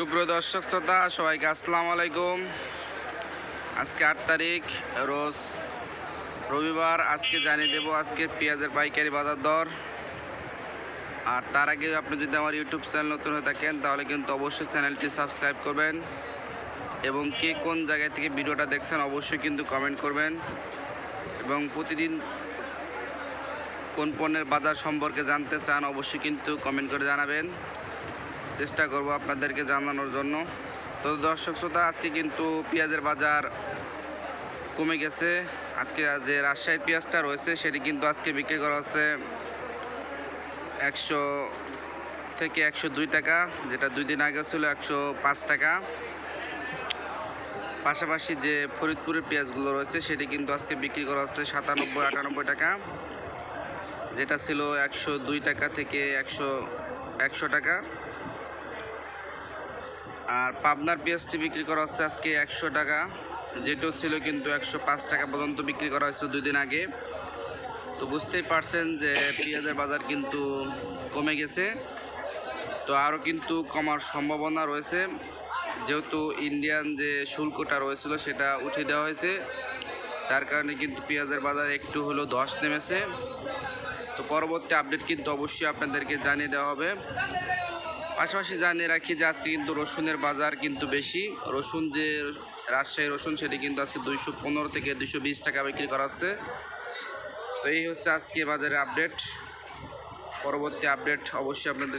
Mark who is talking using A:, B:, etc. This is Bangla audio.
A: সুপ্রিয় দর্শক, শ্রোতা, সবাইকে আসসালামু আলাইকুম। আজকে আট তারিখ, রোজ রবিবার। আজকে জানিয়ে দেব আজকে পেঁয়াজের পাইকারি বাজার দর। আর তার আগে আপনি যদি আমার ইউটিউব চ্যানেল নতুন হয়ে থাকেন, তাহলে কিন্তু অবশ্যই চ্যানেলটি সাবস্ক্রাইব করবেন। এবং কে কোন জায়গা থেকে ভিডিওটা দেখছেন, অবশ্যই কিন্তু কমেন্ট করবেন। এবং প্রতিদিন কোন পণ্যের বাজার সম্পর্কে জানতে চান, অবশ্যই কিন্তু কমেন্ট করে জানাবেন। চেষ্টা করব আপনাদেরকে জানানোর জন্য। তো দর্শক শ্রোতা, আজকে কিন্তু পেঁয়াজের বাজার কমে গেছে। আজকে যে রাজশাহীর পেঁয়াজটা রয়েছে, সেটি কিন্তু আজকে বিক্রি করা হচ্ছে একশো থেকে একশো দুই টাকা, যেটা দুই দিন আগে ছিল একশো পাঁচ টাকা। পাশাপাশি যে ফরিদপুরের পেঁয়াজগুলো রয়েছে, সেটি কিন্তু আজকে বিক্রি করা হচ্ছে সাতানব্বই, আটানব্বই টাকা, যেটা ছিল একশো দুই টাকা থেকে একশো একশো টাকা। আর পাবনার পেঁয়াজটি বিক্রি করা হচ্ছে আজকে একশো টাকা। যেটাও ছিল কিন্তু একশো পাঁচ টাকা পর্যন্ত বিক্রি করা হয়েছিল দুই দিন আগে। তো বুঝতেই পারছেন যে পেঁয়াজের বাজার কিন্তু কমে গেছে। তো আরও কিন্তু কমার সম্ভাবনা রয়েছে। যেহেতু ইন্ডিয়ান যে শুল্কটা রয়েছিল সেটা উঠিয়ে দেওয়া হয়েছে। যার কারণে কিন্তু পেঁয়াজের বাজার একটু হলেও ধস নেমেছে। তো পরবর্তী আপডেট কিন্তু অবশ্যই আপনাদেরকে জানিয়ে দেওয়া হবে। পাশাপাশি জানিয়ে রাখি যে আজকে কিন্তু রসুনের বাজার কিন্তু বেশি। রসুন যে রাজশাহী রসুন, সেটি কিন্তু আজকে দুইশো পনেরো থেকে দুইশো বিশ টাকা বিক্রি করা হচ্ছে। তো এই হচ্ছে আজকে বাজারে আপডেট পরবর্তী আপডেট অবশ্যই আপনাদের